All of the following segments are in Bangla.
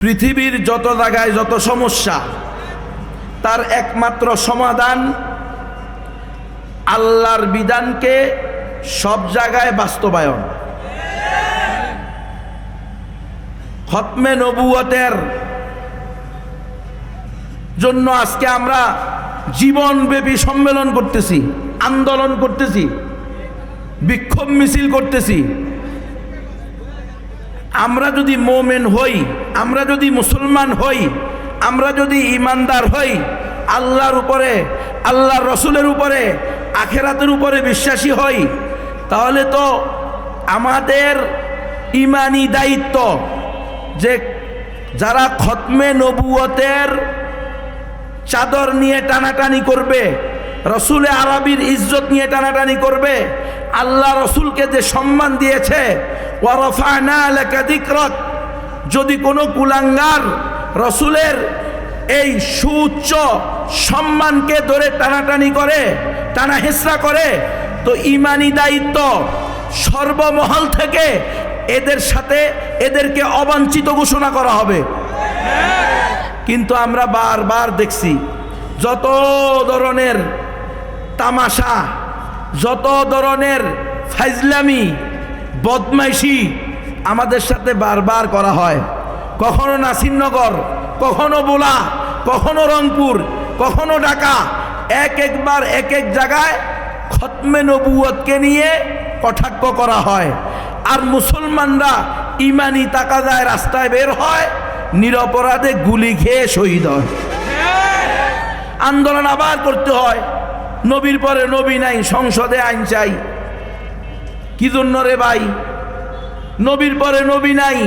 পৃথিবীর যত জায়গায় যত সমস্যা, তার একমাত্র সমাধান আল্লাহর বিধানকে সব জায়গায় বাস্তবায়ন। খতমে নবুয়তের জন্য আজকে আমরা জীবনব্যাপী সম্মেলন করতেছি, আন্দোলন করতেছি, বিক্ষোভ মিছিল করতেছি। আমরা যদি মোমেন হই, আমরা যদি মুসলমান হই, আমরা যদি ইমানদার হই, আল্লাহর উপরে, আল্লাহর রসুলের উপরে, আখেরাতের উপরে বিশ্বাসী হই, তাহলে তো আমাদের ইমানি দায়িত্ব যে যারা খতমে নবুয়তের চাদর নিয়ে টানাটানি করবে, রসুলে আরবির ইজ্জত নিয়ে টানাটানি করবে আল্লাহ রসুলকে যে সম্মান দিয়েছে যদি কোনো কুলাঙ্গার রসুলের এই সুউচ্চ সম্মানকে ধরে টানাটানি করে, টানা হেসরা করে, তো ইমানি দায়িত্ব সর্বমহল থেকে এদের সাথে এদেরকে অবাঞ্ছিত ঘোষণা করা হবে। কিন্তু আমরা বারবার দেখছি, যত ধরনের তামাশা যত ধরনের ফাইজলামি বদমাইশি আমাদের সাথে বারবার করা হয়। কখনো নাসিরনগর, কখনো বোলা, কখনো রংপুর, কখনো ঢাকা, এক একবার এক এক জায়গায় খতমে নবুয়তকে নিয়ে কটাক্ষ করা হয়। আর মুসলমানরা ইমানি তাকাদায় রাস্তায় বের হয়, নিরপরাধে গুলি খেয়ে শহীদ হয়। আন্দোলন আবার করতে হয়। নবীর পরে নবী নাই, সংসদে আইন চাই। কি জন্য রে ভাই? নবীর পরে নবী নাই,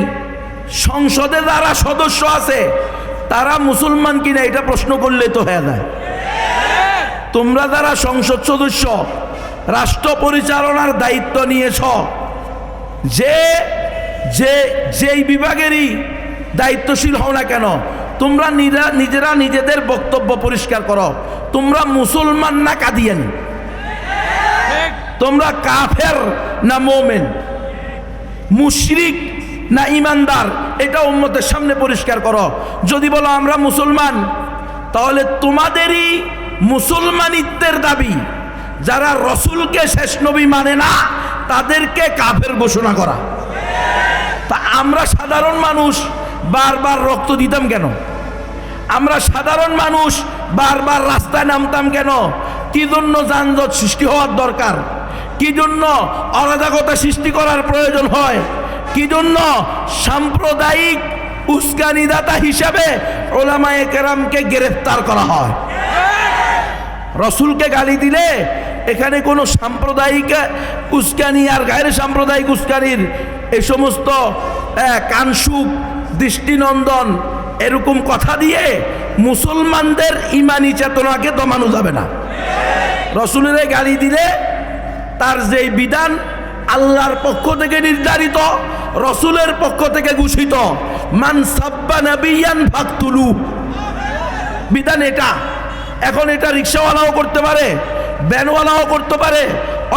সংসদে যারা সদস্য আছে, তারা মুসলমান কিনা এটা প্রশ্ন করলে তো হয়ে যায়। তোমরা যারা সংসদ সদস্য, রাষ্ট্র পরিচালনার দায়িত্ব নিয়েছ, যে যেই বিভাগেরই দায়িত্বশীল হও না কেন তোমরা নিজেরা নিজেদের বক্তব্য পরিষ্কার করো। তোমরা মুসলমান না কাদিয়ানি? তোমরা কাফের না মোমেন? মুশরিক না ইমানদার? এটা উম্মতের সামনে পরিষ্কার করো। যদি বলো আমরা মুসলমান, তাহলে তোমাদেরই মুসলমানিত্বের দাবি, যারা রসুলকে শেষ নবী মানে না, তাদেরকে কাফের ঘোষণা করা। তা আমরা সাধারণ মানুষ বারবার রক্ত দিতাম কেন? আমরা সাধারণ মানুষ, বারবার রাস্তায় নামতাম কেন? কি জন্য যানজট সৃষ্টি হওয়ার দরকার? কি জন্য অরাজকতা সৃষ্টি করার প্রয়োজন হয়? কি জন্য সাম্প্রদায়িক উস্কানিদাতা হিসাবে ওলামায়ে কেরামকে গ্রেফতার করা হয়? রসুলকে গালি দিলে এখানে কোনো সাম্প্রদায়িক উস্কানি আর গায়ের সাম্প্রদায়িক উস্কানির এই সমস্ত কানসুক দৃষ্টিনন্দন, এরকম কথা দিয়ে মুসলমানদের ইমানি চেতনাকে দমানো যাবে না। রসুলের গালি দিলে তার যেই বিধান আল্লাহর পক্ষ থেকে নির্ধারিত, রসুলের পক্ষ থেকে ঘোষিত, মান সাব্বা বিধান এটা। এখন এটা রিক্সাওয়ালাও করতে পারে, ভ্যানওয়ালাও করতে পারে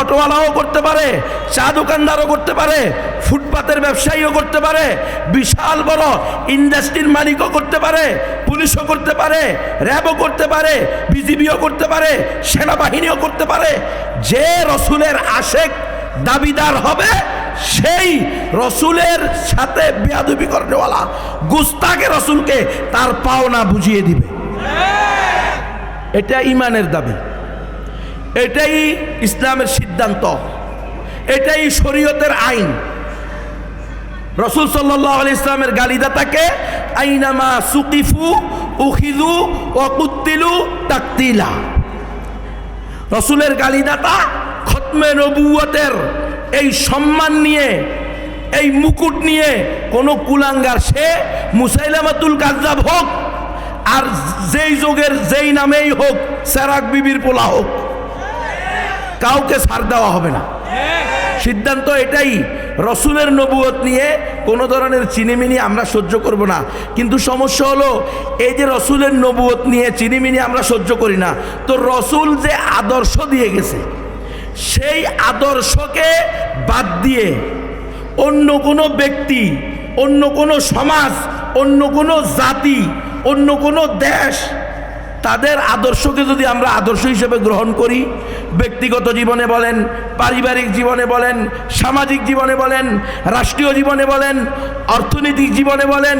অটোওয়ালাও করতে পারে, চা দোকানদারও করতে পারে, ফুটপাতের ব্যবসায়ীও করতে পারে, বিশাল বড় ইন্ডাস্ট্রির মালিকও করতে পারে, পুলিশও করতে পারে, র্যাবও করতে পারে, বিজিবিও করতে পারে, সেনাবাহিনীও করতে পারে। যে রসুলের আশেক দাবিদার হবে, সেই রসুলের সাথে বেয়াদবি করেওয়ালা গুস্তাকে রসুলকে তার পাওনা বুঝিয়ে দিবে। এটা ইমানের দাবি। এটাই ইসলামের সিদ্ধান্ত। এটাই শরীয়তের আইন। রসুল সাল্লাহ আলি ইসলামের গালিদাতাকে, আইনামা সুকিফু উখিদু ও কুত্তিলু তাকতিলা। রসুলের গালিদাতা খতমে নবুয়তের এই সম্মান নিয়ে, এই মুকুট নিয়ে কোনো কুলাঙ্গার, সে মুসাইলামাতুল কাজাব হোক, আর যেই যোগের যেই নামেই হোক, সেরাক বিবির পোলা হোক। কাউকে ছাড় দেওয়া হবে না। সিদ্ধান্ত এটাই, রসুলের নবুয়ত নিয়ে কোনো ধরনের চিনিমিনি আমরা সহ্য করব না। কিন্তু সমস্যা হলো, এই যে রসুলের নবুয়ত নিয়ে চিনিমিনি আমরা সহ্য করি না, তো রসুল যে আদর্শ দিয়ে গেছে, সেই আদর্শকে বাদ দিয়ে অন্য কোনো ব্যক্তি, অন্য কোনো সমাজ, অন্য কোনো জাতি, অন্য কোনো দেশ, তাদের আদর্শকে যদি আমরা আদর্শ হিসেবে গ্রহণ করি ব্যক্তিগত জীবনে বলেন, পারিবারিক জীবনে বলেন, সামাজিক জীবনে বলেন, রাষ্ট্রীয় জীবনে বলেন, অর্থনৈতিক জীবনে বলেন,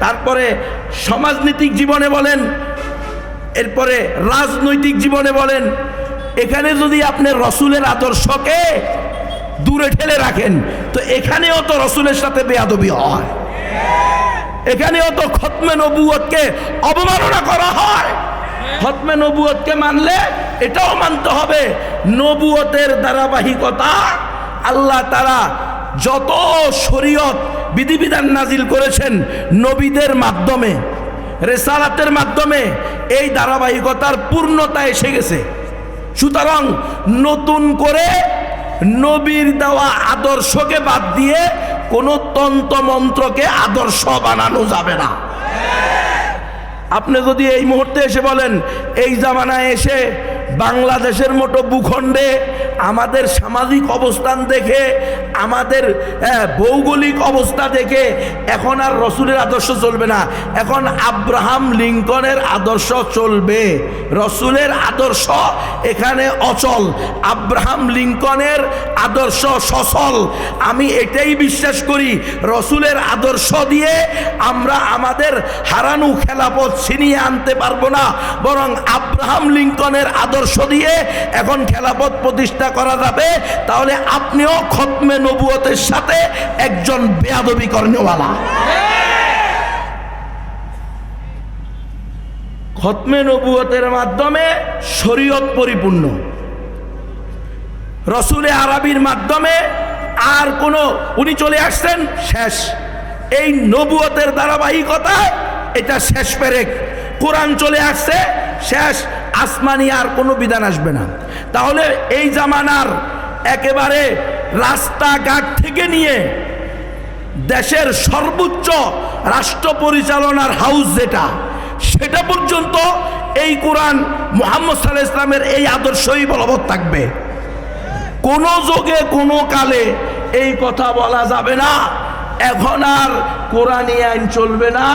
তারপরে সমাজনীতিক জীবনে বলেন, এরপরে রাজনৈতিক জীবনে বলেন, এখানে যদি আপনি রসুলের আদর্শকে দূরে ঠেলে রাখেন, তো এখানেও তো রসুলের সাথে বেয়াদবি হয়। এখানেও তো খতমে নবুয়তকে অবমাননা করা হয়। খতমে নবুয়তকে মানলে এটাও মানতে হবে। নবুয়তের ধারাবাহিকতা আল্লাহ তারা যত শরীয়ত বিধিবিধান নাজিল করেছেন নবীদের মাধ্যমে, রেসালাতের মাধ্যমে এই ধারাবাহিকতার পূর্ণতা এসে গেছে। সুতরাং নতুন করে নবীর দেওয়া আদর্শকে বাদ দিয়ে কোনো তন্ত্রমন্ত্রকে আদর্শ বানানো যাবে না। আপনি যদি এই মুহূর্তে এসে বলেন এই জামানায় এসে বাংলাদেশের মতো ভূখণ্ডে আমাদের সামাজিক অবস্থান দেখে, আমাদের ভৌগোলিক অবস্থা দেখে এখন আর রসুলের আদর্শ চলবে না। এখন আব্রাহাম লিঙ্কনের আদর্শ চলবে। রসুলের আদর্শ এখানে অচল। আব্রাহাম লিঙ্কনের আদর্শ সচল। আমি এটাই বিশ্বাস করি, রসুলের আদর্শ দিয়ে আমরা আমাদের হারানো খেলাপথ ছিনিয়ে আনতে পারব না, বরং আব্রাহাম লিঙ্কনের আদর্শ দিয়ে এখন খেলাপথ প্রতিষ্ঠা করা যাবে, তাহলে আপনিও খতমে নবুয়তের সাথে একজন বেয়াদবি কর্ণওয়ালা খতমে নবুয়তের মাধ্যমে শরীয়ত পরিপূর্ণ। রসুলে আরবির মাধ্যমে আর কোনো, উনি চলে আসছেন, শেষ। এই নবুয়তের ধারাবাহিকতায় এটা শেষ পেরেক। কোরআন চলে আসছে, শেষ। আসমানি আর কোনো বিধান আসবে না। তাহলে এই জামানার একেবারে রাস্তাঘাট থেকে নিয়ে দেশের সর্বোচ্চ রাষ্ট্র পরিচালনার হাউস যেটা, সেটা পর্যন্ত এই কোরআন মোহাম্মদ সাল্লাহ ইসলামের এই আদর্শই বলবৎ থাকবে। কোনো যোগে, কোনো কালে এই কথা বলা যাবে না। এখন আর কোরআনী আইন চলবে না,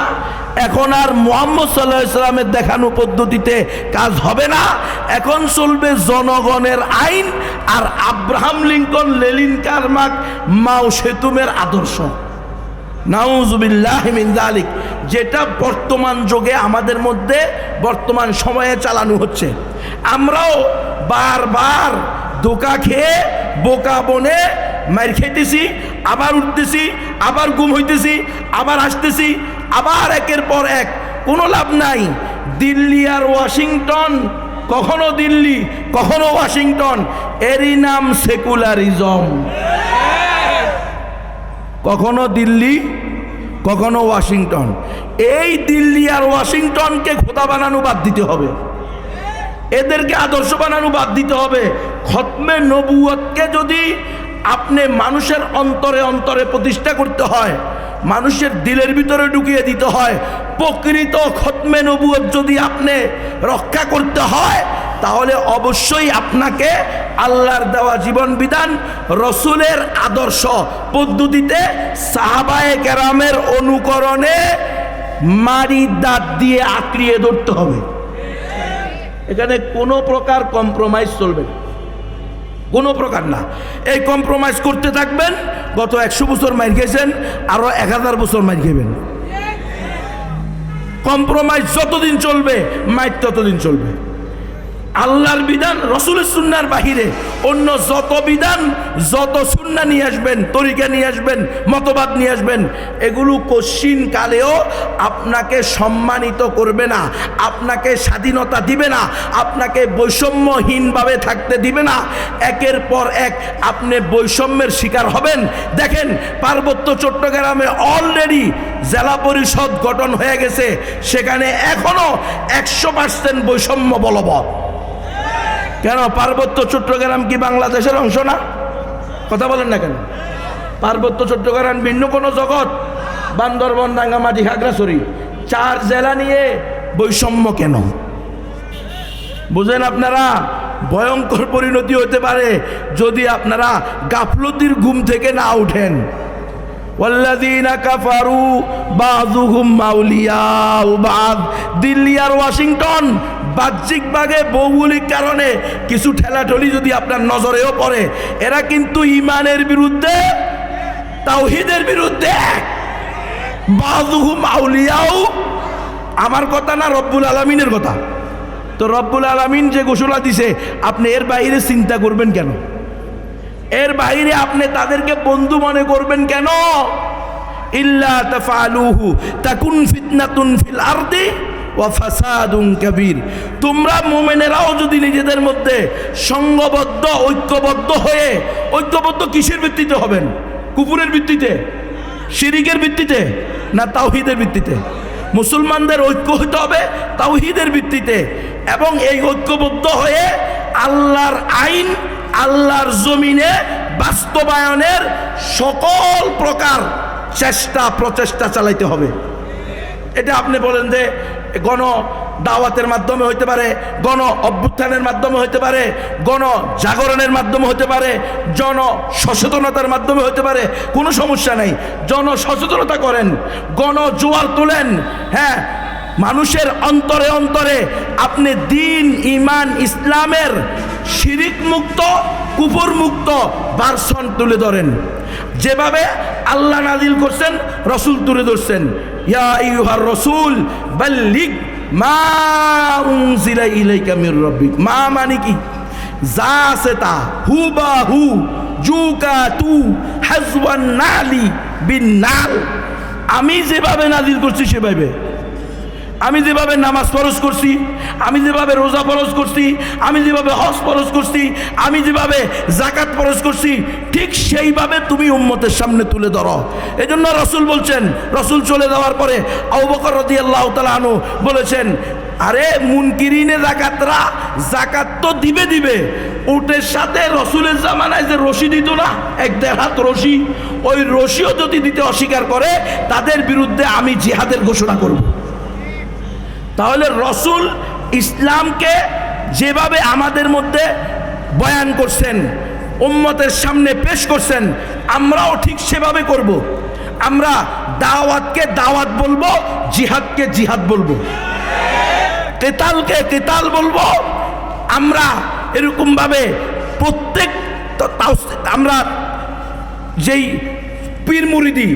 এখন আর মোহাম্মদ সাল্লাহ ইসলামের দেখানো পদ্ধতিতে কাজ হবে না, এখন চলবে জনগণের আইন আর আব্রাহাম লিঙ্কন, লেলিন কারমাক, মাও সেতুমের আদর্শ। নাউজুবিল্লাহ মিন জালিক যেটা বর্তমান যুগে আমাদের মধ্যে বর্তমান সময়ে চালানো হচ্ছে। আমরাও বারবার ধোকা খেয়ে বোকা বনে মার খেতেছি আবার উঠতেছি, আবার গুম হইতেছি, আবার আসতেছি, আবার একের পর এক। কোনো লাভ নাই। দিল্লি আর ওয়াশিংটন, কখনো দিল্লি, কখনো ওয়াশিংটন, এরই নাম সেকুলারিজম। কখনো দিল্লি, কখনো ওয়াশিংটন। এই দিল্লি আর ওয়াশিংটনকে খোদা বানানো বাদ দিতে হবে। এদেরকে আদর্শ বানানো বাদ দিতে হবে। খতমে নবুয়তকে যদি আপনি মানুষের অন্তরে অন্তরে প্রতিষ্ঠা করতে হয়, মানুষের দিলের ভিতরে ঢুকিয়ে দিতে হয়। প্রকৃত খতমে নবুয়ত যদি আপনি রক্ষা করতে হয়, তাহলে অবশ্যই আপনাকে আল্লাহর দেওয়া জীবন বিধান, রসুলের আদর্শ পদ্ধতিতে সাহাবায়ে কেরামের অনুকরণে মারি দাঁত দিয়ে আঁকড়িয়ে ধরতে হবে। এখানে কোনো প্রকার কম্প্রোমাইজ চলবে না। কোনো প্রকার না। এই কম্প্রোমাইজ করতে থাকবেন, গত একশো বছর মার খেয়েছেন আরও এক হাজার বছর মার খেবেন। কম্প্রোমাইজ যতদিন চলবে, মাইর ততদিন চলবে। আল্লাহর বিধান, রসুলের সুন্নার বাহিরে। অন্য যত বিধান, যত সুন্না নিয়ে আসবেন, তরিকা নিয়ে আসবেন, মতবাদ নিয়ে আসবেন, এগুলো কশিন কালেও আপনাকে সম্মানিত করবে না, আপনাকে স্বাধীনতা দিবে না, আপনাকে বৈষম্যহীনভাবে থাকতে দিবে না। একের পর এক আপনি বৈষম্যের শিকার হবেন। দেখেন, পার্বত্য চট্টগ্রামে অলরেডি জেলা পরিষদ গঠন হয়ে গেছে, সেখানে এখনও একশো পার্সেন্ট বৈষম্য বলবৎ। কেন পার্বত্য চট্টগ্রাম কি বাংলাদেশের অংশ না? কথা বলেন না কেন? পার্বত্য চট্টগ্রাম ভিন্ন কোনো জগৎ। বান্দরবন, রাঙ্গামাটি, খাগড়াছড়ি। চার জেলা নিয়ে বৈষম্য কেন? বুঝেন আপনারা, ভয়ঙ্কর পরিণতি হতে পারে যদি আপনারা গাফলতির ঘুম থেকে না উঠেন। والذين كفروا بعضهم أولياء بعض দিল্লি আর ওয়াশিংটন বাহ্যিকভাবে ভৌগোলিক কারণে কিছু ঠেলাঠলি যদি আপনার নজরেও পড়ে এরা কিন্তু ইমানের বিরুদ্ধে তাওহিদের বিরুদ্ধে এক। বাযুহুম আউলিয়াও আমার কথা না রব্বুল আলমিনের কথা তো রব্বুল আলমিন যে ঘোষণা দিছে আপনি এর বাইরে চিন্তা করবেন কেন এর বাইরে আপনি তাদেরকে বন্ধু মনে করবেন কেন? ইল্লা তাফালুহু কাবীর। তোমরা মুমিনেরাও যদি নিজেদের মধ্যে সংঘবদ্ধ ঐক্যবদ্ধ হয়ে, ঐক্যবদ্ধ কিসের ভিত্তিতে হবেন? কুকুরের ভিত্তিতে? শিরিকের ভিত্তিতে? না ভিত্তিতে? মুসলমানদের ঐক্য হতে হবে তাওহীদের ভিত্তিতে। এবং এই ঐক্যবদ্ধ হয়ে আল্লাহর আইন আল্লাহর জমিনে বাস্তবায়নের সকল প্রকার চেষ্টা, প্রচেষ্টা চালাইতে হবে। এটা আপনি বলেন যে গণ দাওয়াতের মাধ্যমে হইতে পারে, গণ অভ্যুত্থানের মাধ্যমে হইতে পারে, গণ জাগরণের মাধ্যমে হতে পারে, জন সচেতনতার মাধ্যমে হতে পারে, কোনো সমস্যা নেই। জন সচেতনতা করেন, গণ জোয়ার তোলেন হ্যাঁ মানুষের অন্তরে অন্তরে আপনি দিন ইমান ইসলামের শিরিক মুক্ত, কুফর মুক্ত বার্সন তুলে ধরেন। যেভাবে আল্লাহ নাজিল করছেন, রসুল তুলে ধরছেন। ইয়া ইউহার রসুল বাল্লিক মা উনজিলা ইলাইকা মির রাব্বিক। মা মানে কি? যা আছে তা। হু বা হু জুকা তু হাজওয়ান নালি বিন নাল। আমি যেভাবে নাজিল করছি সেভাবে। আমি যেভাবে নামাজ ফরজ করছি, আমি যেভাবে রোজা ফরজ করছি, আমি যেভাবে হজ ফরজ করছি, আমি যেভাবে জাকাত ফরজ করছি, ঠিক সেইভাবে তুমি উম্মতের সামনে তুলে ধরো। এই জন্য রসুল বলছেন, রসুল চলে যাওয়ার পরে আবকর রদি আল্লাহ তালু বলেছেন, আরে মুনকিরিনে জাকাতরা জাকাত তো দিবে দিবে, উটের সাথে রসুলের জামানায় যে রশি দিত না, এক দেড় হাত রশি, ওই রশিও যদি দিতে অস্বীকার করে, তাদের বিরুদ্ধে আমি জিহাদের ঘোষণা করব। তাহলে রসুল ইসলামকে যেভাবে আমাদের মধ্যে বয়ান করছেন, উম্মতের সামনে পেশ করছেন, আমরাও ঠিক সেভাবে করব। আমরা দাওয়াতকে দাওয়াত বলব, জিহাদকে জিহাদ বলব কেতালকে কেতাল বলব আমরা এরকমভাবে প্রত্যেক আমরা যেই পীর মুরিদি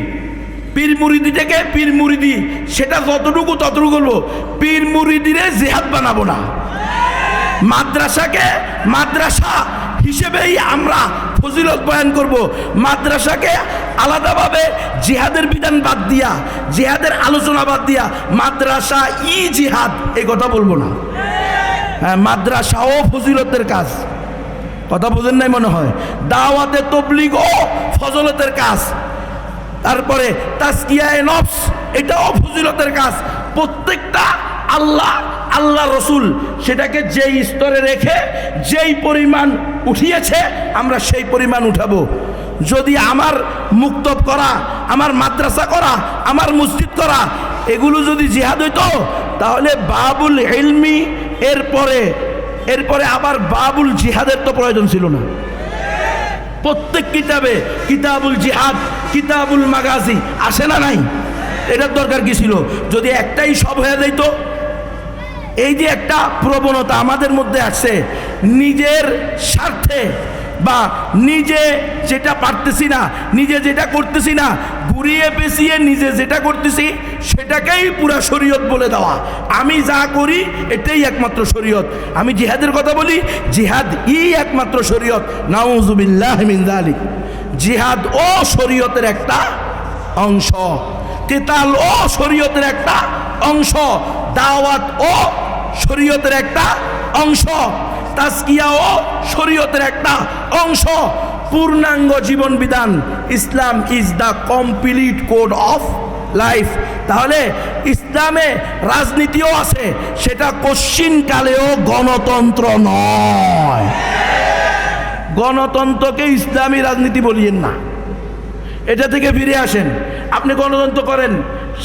পীর মুরিদি থেকে পীর মুরিদি, সেটা যতটুকু ততটুকু বলব। পীর মুরিদিরে জেহাদ বানাবো না। মাদ্রাসাকে মাদ্রাসা হিসেবেই আমরা ফজিলত বয়ান করব। মাদ্রাসাকে আলাদাভাবে জিহাদের বিধান বাদ দিয়া, জিহাদের আলোচনা বাদ দিয়া মাদ্রাসা ই জিহাদ এই কথা বলব না। হ্যাঁ মাদ্রাসাও ফজিলতের কাজ। কথা বোঝেন নাই মনে হয়? দাওয়াতে তবলিগ ও ফজলতের কাজ। তারপরে তাস্কিয়ায় নফস এটাও ফজিলতের কাজ। প্রত্যেকটা আল্লাহ আল্লাহ রসুল সেটাকে যেই স্তরে রেখে যেই পরিমাণ উঠিয়েছে, আমরা সেই পরিমাণ উঠাবো। যদি আমার মুক্তব করা, আমার মাদ্রাসা করা, আমার মসজিদ করা, এগুলো যদি জিহাদ হইতো, তাহলে বাবুল এলমি এরপরে এরপরে আবার বাবুল জিহাদের তো প্রয়োজন ছিল না। প্রত্যেক কিতাবে কিতাবুল জিহাদ, কিতাবুল মাগাজি আসে না নাই? এটার দরকার কি ছিল? যদি একটাই সব হয়ে যাইতো, এই যে একটা প্রবণতা আমাদের মধ্যে আসছে নিজের স্বার্থে বা নিজে যেটা পারতেছি না, নিজে যেটা করতেছি না, ঘুরিয়ে পেঁচিয়ে নিজে যেটা করতেছি, সেটাকেই পুরা শরীয়ত বলে দেওয়া। আমি যা করি, এটাই একমাত্র শরীয়ত। আমি জিহাদের কথা বলি, জিহাদ ই একমাত্র শরীয়ত। নাউজুবিল্লাহ মিন যালিক। জিহাদ ও শরীয়তের একটা অংশ। কেতাল ও শরীয়তের একটা অংশ। দাওয়াত ও শরীয়তের একটা অংশ। তাস্কিয়া ও শরীয়তের একটা অংশ। পূর্ণাঙ্গ জীবন বিধান। Islam is the complete code of life তাহলে ইসলামে রাজনীতিও আছে, সেটা কশ্চিনকালেও গণতন্ত্র নয়। গণতন্ত্রকে ইসলামী রাজনীতি বলিয়েন না। এটা থেকে ফিরে আসেন। আপনি গণতন্ত্র করেন,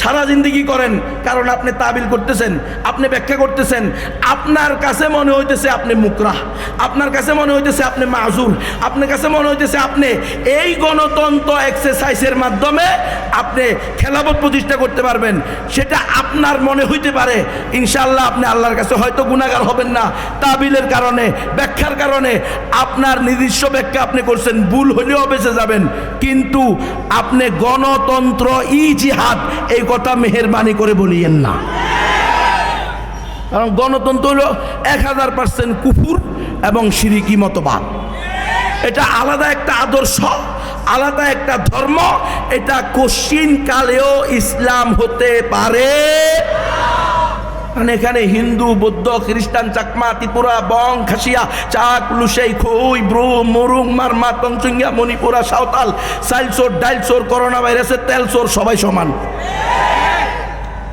সারা জিন্দগি করেন, কারণ আপনি তাবিল করতেছেন, আপনি ব্যাখ্যা করতেছেন। আপনার কাছে মনে হইতেছে আপনি মুকরাহ, আপনার কাছে মনে হইতেছে আপনি মাজুর আপনার কাছে মনে হইতেছে আপনি এই গণতন্ত্র এক্সারসাইজের মাধ্যমে আপনি খেলাফত প্রতিষ্ঠা করতে পারবেন। সেটা আপনার মনে হইতে পারে। ইনশাল্লাহ আপনি আল্লাহর কাছে হয়তো গুণাগার হবেন না। তাবিলের কারণে, ব্যাখ্যার কারণে, আপনার নিজস্ব ব্যাখ্যা আপনি করছেন, ভুল হলেও বেঁচে যাবেন। কিন্তু আপনি গণতন্ত্র ই জিহাদ এই কথা মেহরবানি করে বলিয়েন না। কারণ গণতন্ত্র হলো এক হাজার পার্সেন্ট কুফুর এবং সিরিকি মতবাদ। এটা আলাদা একটা আদর্শ, আলাদা একটা ধর্ম, এটা কশিন কালেও ইসলাম হতে পারে। মানে এখানে হিন্দু, বৌদ্ধ, খ্রিস্টান, চাকমা, ত্রিপুরা, বং, খাসিয়া, চাক, লুসেই, খই ব্রু মরুং, মারমা তঞ্চুঙ্গিয়া মণিপুরা, সাঁওতাল সাইলচোর ডাইলচোর করোনা ভাইরাসের তেলচোর সবাই সমান।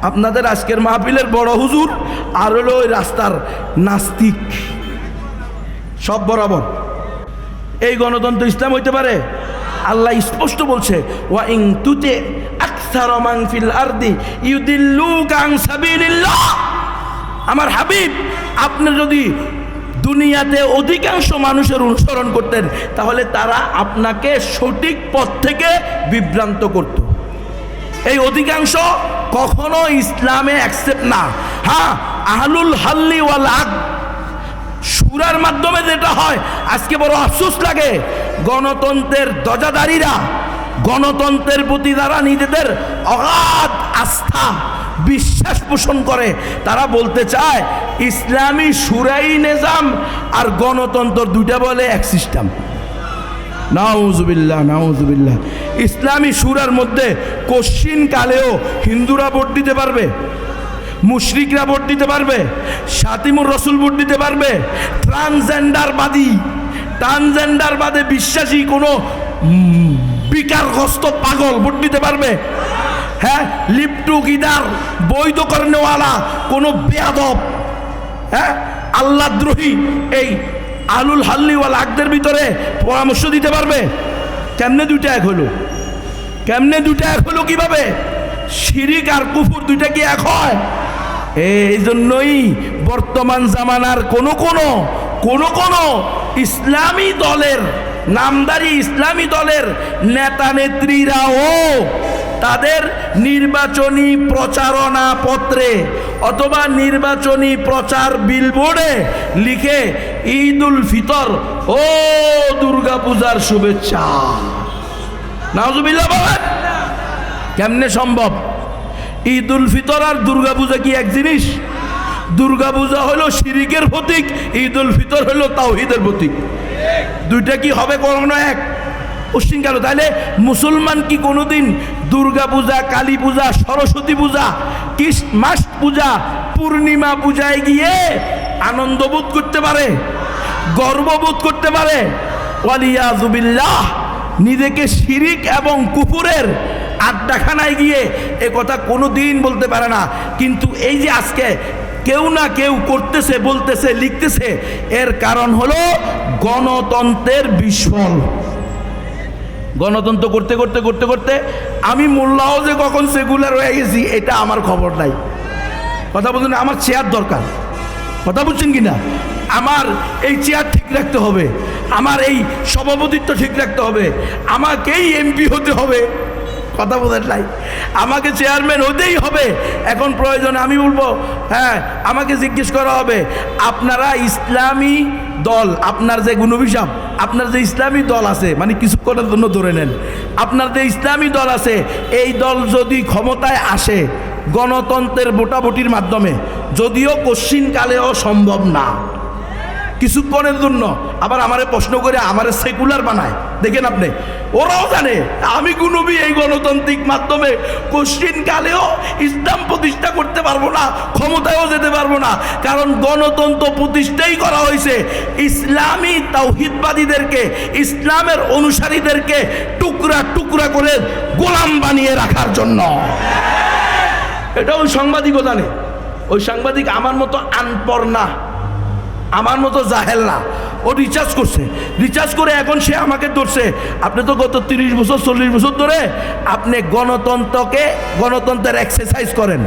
আপনাদের আজকের মাহফিলের বড় হুজুর আর হলো ওই রাস্তার নাস্তিক। সব বরাবর। এই গণতন্ত্র ইসলাম হইতে পারে? আল্লাহ স্পষ্ট বলছে, ওয়া ইং তুতে আকসার মান ফিল আরদি ইউদিল্লুকা আন সাবিলিল্লাহ। আমার হাবিব, আপনি যদি দুনিয়াতে অধিকাংশ মানুষের অনুসরণ করতেন, তাহলে তারা আপনাকে সঠিক পথ থেকে বিভ্রান্ত করত। এই অধিকাংশ কখনো ইসলামে অ্যাকসেপ্ট না। হ্যাঁ আহলুল হাল্লি ওয়াল সুরার মাধ্যমে যেটা হয়, আজকে বড় আফসোস লাগে। গণতন্ত্রের দজাদারীরা গণতন্ত্রের প্রতি যারা নিজেদের অগাধ আস্থা বিশ্বাস পোষণ করে, তারা বলতে চায়, ইসলামী সুরাই নিজাম আর গণতন্ত্র দুইটা বলে এক সিস্টেম। নাউজুবিল্লাহ নাউজুবিল্লাহ। ইসলামী সুরার মধ্যে কশ্চিন কালেও হিন্দুরা ভোট দিতে পারবে, মুশরিকরা ভোট দিতে পারবে, সাতিমুর রসুল ভোট দিতে পারবে, ট্রান্সজেন্ডারবাদী, ট্রান্সজেন্ডারবাদে বিশ্বাসী কোনো বিকারগ্রস্ত পাগল, ভোট দিতে পারবে? হ্যাঁ লিপটু গিদার বৈধকরণওয়ালা কোনো বেয়াদব হ্যাঁ? আল্লাদ্রোহী, এই আলুল হাল্লিওয়াল আকদের ভিতরে পরামর্শ দিতে পারবে? কেমনে দুইটা এক হলো? কেমনে দুইটা এক হলো কীভাবে? শিরিক আর কুফুর দুইটা কি এক হয়? এই জন্যই বর্তমান জামানার কোনো কোনো কোনো কোনো ইসলামী দলের নামদারি ইসলামী দলের নেতা নেত্রীরাও তাদের নির্বাচনী প্রচারণা পত্রে অথবা নির্বাচনী প্রচার বিলবোর্ডে লিখে ঈদ উল ফিতর ও দুর্গা পূজার শুভেচ্ছা। নাজুবিল্লাহ বলেন, কেমনে সম্ভব? ঈদ উল ফিতর আর দুর্গা পূজা কি এক জিনিস? দুর্গা পূজা হলো শিরিকের প্রতীক ঈদ উল ফিতর হলো তাওহিদের প্রতীক। দুইটা কি হবে কখনো এক? পশ্চিম গেল। তাহলে মুসলমান কি কোনোদিন দুর্গা পূজা, কালী পূজা, সরস্বতী পূজা মাস পূজা, পূর্ণিমা পূজায় গিয়ে আনন্দ বোধ করতে পারে? গর্ববোধ করতে পারে? ওয়ালিয়াজুবিল্লাহ নিজেকে শিরিক এবং কুকুরের আড্ডাখানায় গিয়ে এ কথা কোনো দিন বলতে পারে না। কিন্তু এই যে আজকে কেউ না কেউ করতেছে, বলতেছে, লিখতেছে। এর কারণ হলো গণতন্ত্রের বিস্ফল গণতন্ত্র করতে করতে করতে করতে আমি মোল্লাও যে কখন সেগুলার হয়ে গেছি, এটা আমার খবর নাই। কথা বলছেন, আমার চেয়ার দরকার। কথা বলছেন কি না আমার এই চেয়ার ঠিক রাখতে হবে। আমার এই সভাপতিত্ব ঠিক রাখতে হবে। আমাকেই এমপি হতে হবে। কথা বোঝেন নাই। আমাকে চেয়ারম্যান হতেই হবে। এখন প্রয়োজনে আমি বলব হ্যাঁ আমাকে জিজ্ঞেস করা হবে, আপনারা ইসলামী দল, আপনার যে গুণবিসাব আপনার যে ইসলামী দল আছে মানে কিছুক্ষণের জন্য ধরে নেন, আপনার যে ইসলামী দল আছে, এই দল যদি ক্ষমতায় আসে গণতন্ত্রের ভোটাভুটির মাধ্যমে, যদিও কশ্চিনকালেও সম্ভব না। কিছুক্ষণের জন্য। আবার আমারে প্রশ্ন করে আমারে সেকুলার বানায়। দেখেন আপনি, ওরাও জানে, আমি গুনবি এই গণতান্ত্রিক মাধ্যমে কোশ্চিন কালেও ইসলাম প্রতিষ্ঠা করতে পারব না, ক্ষমতায়ও যেতে পারব না। কারণ গণতন্ত্র প্রতিষ্ঠাই করা হয়েছে। ইসলামী তাওহিদবাদীদেরকে, ইসলামের অনুসারীদেরকে টুকরা টুকরা করে গোলাম বানিয়ে রাখার জন্য। এটা ওই সাংবাদিকও জানে। ওই সাংবাদিক আমার মতো আনপর না। আমার মতো জাহেল না। ও রিচার্জ করছে। রিচার্জ করে এখন সে আমাকে ধরছে। আপনি তো গত তিরিশ বছর, চল্লিশ বছর ধরে আপনি গণতন্ত্রকে, গণতন্ত্রের এক্সারসাইজ করেন।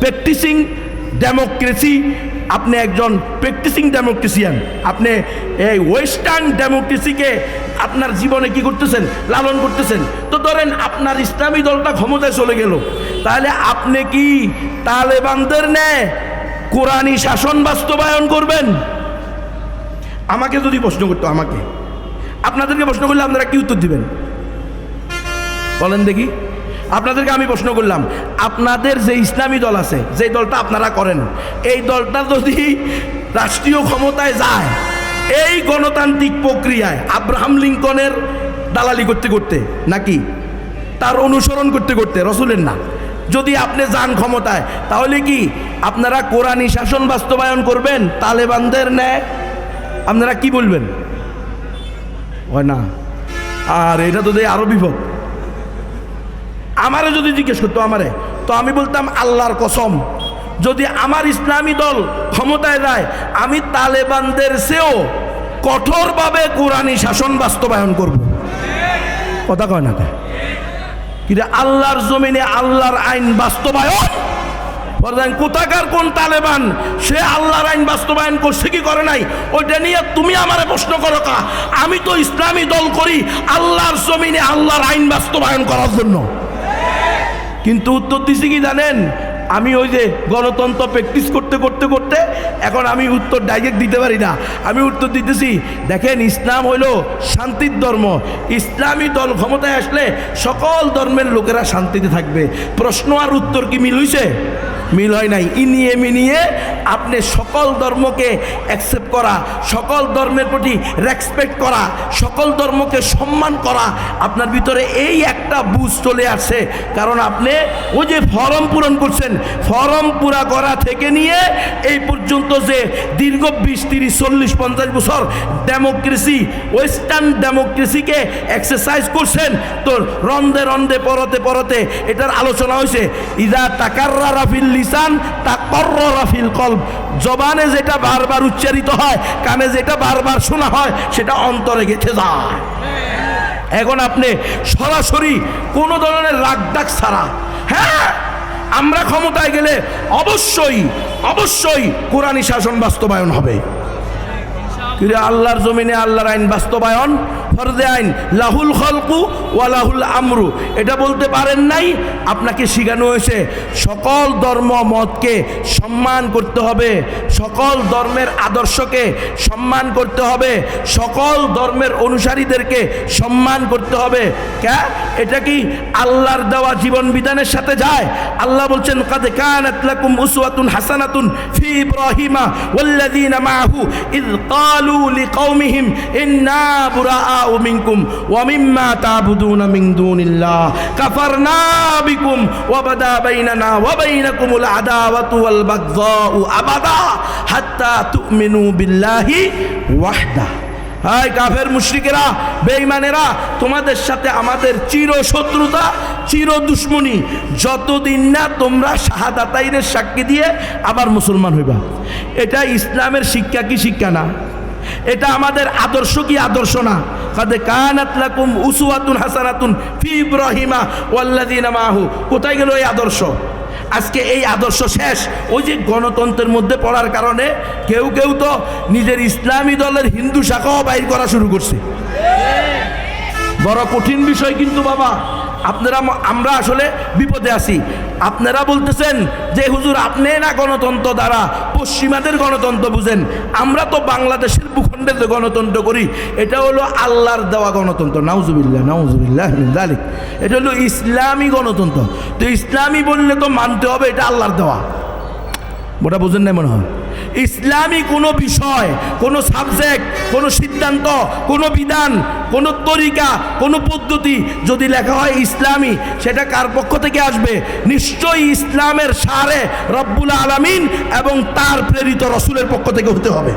প্র্যাকটিসিং ডেমোক্রেসি আপনি একজন প্র্যাকটিসিং ডেমোক্রেসিয়ান আপনি এই ওয়েস্টার্ন ডেমোক্রেসিকে আপনার জীবনে কি করতেছেন? লালন করতেছেন। তো ধরেন আপনার ইসলামী দলটা ক্ষমতায় চলে গেল। তাহলে আপনি কি তালেবানদের ন্যায় কোরআনী শাসন বাস্তবায়ন করবেন? আমাকে যদি প্রশ্ন করতো আমাকে, আপনাদেরকে প্রশ্ন করলে আপনারা কি উত্তর দিবেন? বলেন দেখি। আপনাদেরকে আমি প্রশ্ন করলাম, আপনাদের যে ইসলামী দল আছে, যে দলটা আপনারা করেন, এই দলটা যদি রাষ্ট্রীয় ক্ষমতায় যায়, এই গণতান্ত্রিক প্রক্রিয়ায় আব্রাহাম লিঙ্কনের দালালি করতে করতে, নাকি? তার অনুসরণ করতে করতে, রসুলের না। যদি আপনি যান ক্ষমতায়, তাহলে কি আপনারা কোরআনী শাসন বাস্তবায়ন করবেন? তালেবানদের ন্যায়? আপনারা কি বলবেন? হয় না। আর এটা তো দেয় আরও বিপদ। আমারে যদি জিজ্ঞেস করতো আমারে, তো আমি বলতাম আল্লাহর কসম, যদি আমার ইসলামী দল ক্ষমতায় যায়, আমি তালেবানদের চেয়েও কঠোরভাবে কোরআনী শাসন বাস্তবায়ন করব। কথা কয় না কিন্তু আল্লাহর জমিনে আল্লাহর আইন বাস্তবায়ন? বললেন কোথাকার কোন তালেবান? সে আল্লাহর আইন বাস্তবায়ন করছে, কি করে নাই? ওইটা নিয়ে তুমি আমারে প্রশ্ন করো কা? আমি তো ইসলামী দল করি আল্লাহর জমিনে আল্লাহর আইন বাস্তবায়ন করার জন্য। কিন্তু উত্তর দিছি কি জানেন? আমি ওই যে গণতন্ত্র প্র্যাকটিস করতে করতে করতে এখন আমি উত্তর ডাইরেক্ট দিতে পারি না। আমি উত্তর দিতেছি, দেখেন ইসলাম হইল শান্তির ধর্ম। ইসলামী দল ক্ষমতায় আসলে সকল ধর্মের লোকেরা শান্তিতে থাকবে। প্রশ্ন আর উত্তর কি মিল হইছে? মিল হয় নাই। ইনিয়ে মিনিয়ে আপনি সকল ধর্মকে অ্যাকসেপ্ট করা, সকল ধর্মের প্রতি রেসপেক্ট করা, সকল ধর্মকে সম্মান করা, আপনার ভিতরে এই একটা বুঝ চলে আসছে। কারণ আপনি ওই যে ফরম পূরণ করছেন, ফরম পুরা করা থেকে নিয়ে এই পর্যন্ত যে দীর্ঘ বিশ, তিরিশ, চল্লিশ, পঞ্চাশ বছর ডেমোক্রেসি ওয়েস্টার্ন ডেমোক্রেসিকে এক্সারসাইজ করছেন, তো রন্দে রন্দে পরতে পরতে এটার আলোচনা হয়েছে, ইদা তাকাররা রাফিল লিসান তাকর্র রাফিল কলব। জবানে যেটা বারবার উচ্চারিত হয়, কানে যেটা বারবার শোনা হয়, সেটা অন্তরে গেছে যায়। এখন আপনি সরাসরি কোনো ধরনের রাগ ডাক ছাড়া হ্যাঁ আমরা ক্ষমতায় গেলে অবশ্যই অবশ্যই কোরআনী শাসন বাস্তবায়ন হবে। আল্লাহর জমিনে আল্লাহর আইন বাস্তবায়ন? ফরদে আইন। লাহুল খলকু ওয়া লাহুল আমরু। এটা বলতে পারেন নাই, আপনাকে শেখানো হয়েছে। সকল ধর্ম মতকে সম্মান করতে হবে, সকল ধর্মের আদর্শকে সম্মান করতে হবে, সকল ধর্মের অনুসারীদেরকে সম্মান করতে হবে। ক্যা এটা কি আল্লাহর দেওয়া জীবন বিধানের সাথে যায়? আল্লাহ বলছেন, কাদে কানাত লাকুম উসওয়াতুন হাসানাতুন ফি ইব্রাহিমা ওয়াল্লাযীনা মাআহু ইয ক্বালু লিকাওমিহিম ইন্না বুরাআউ মিনকুম ওয়া মিম্মা দুনিল্লাহ কাফারনা বিকুম ওয়া বাদা বাইনানা ওয়া বাইনাকুমুল আদাওয়াতু ওয়াল বাগযাউ আবাদা হাত্তা তু'মিনু বিল্লাহি ওয়াহদা হাই কাফের মুশরিকেরা বেঈমানেরা তোমাদের সাথে আমাদের চির শত্রুতা চির দুশ্মনী যতদিন না তোমরা শাহাদাতাইনের সাক্ষী দিয়ে আবার মুসলমান হইবা। এটা ইসলামের শিক্ষা কি শিক্ষা না? এটা আমাদের আদর্শ কি আদর্শ না? কাদে কানাত লাকুম উসওয়াতুন হাসানাতুন ফি ইব্রাহিমা ওয়াল্লাযিনা মাহু। কোথায় গেল এই আদর্শ? আজকে এই আদর্শ শেষ। ওই যে গণতন্ত্রের মধ্যে পড়ার কারণে কেউ কেউ তো নিজের ইসলামী দলের হিন্দু শাখাও বাইর করা শুরু করছে। বড় কঠিন বিষয় কিন্তু বাবা। আপনারা আমরা আসলে বিপদে আছি। আপনারা বলতেছেন যে, হুজুর, আপনি না গণতন্ত্র দ্বারা পশ্চিমাদের গণতন্ত্র বুঝেন? আমরা তো বাংলাদেশের ভূখণ্ডে যে গণতন্ত্র করি। এটা হলো আল্লাহর দেওয়া গণতন্ত্র। নাউজুবিল্লাহ নাউজুবিল্লাহ জালিক এটা হলো ইসলামী গণতন্ত্র। তো ইসলামী বললে তো মানতে হবে, এটা আল্লাহর দেওয়া। ওটা বুঝেন না মনে হয়? ইসলামী কোনো বিষয়, কোনো সাবজেক্ট কোনো সিদ্ধান্ত, কোনো বিধান, কোনো তরিকা, কোনো পদ্ধতি যদি লেখা হয় ইসলামী, সেটা কার পক্ষ থেকে আসবে? নিশ্চয়ই ইসলামের সারে রব্বুল আলামিন এবং তার প্রেরিত রসুলের পক্ষ থেকে হতে হবে।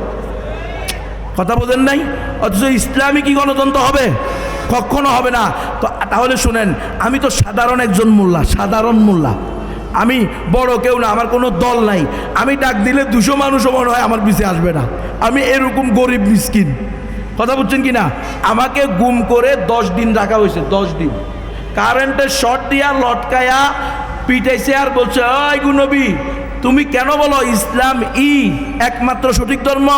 কথা বোঝেন নাই? অথচ ইসলামী কি গণতন্ত্র হবে? কখনো হবে না। তো তাহলে শুনেন, আমি তো সাধারণ একজন মোল্লা, সাধারণ মোল্লা। আমি বড় কেউ না, আমার কোনো দল নাই। আমি ডাক দিলে দুশো মানুষও মনে হয় আমার পিছিয়ে আসবে না। আমি এরকম গরিব মিসকিন। কথা বুঝছেন কি না আমাকে গুম করে দশ দিন রাখা হয়েছে, দশ দিন। কারেন্টের শর্ট দিয়া লটকায়া পিটাইছে আর বলছে, ওই গুনবী তুমি কেন বলো ইসলাম ই একমাত্র সঠিক ধর্ম?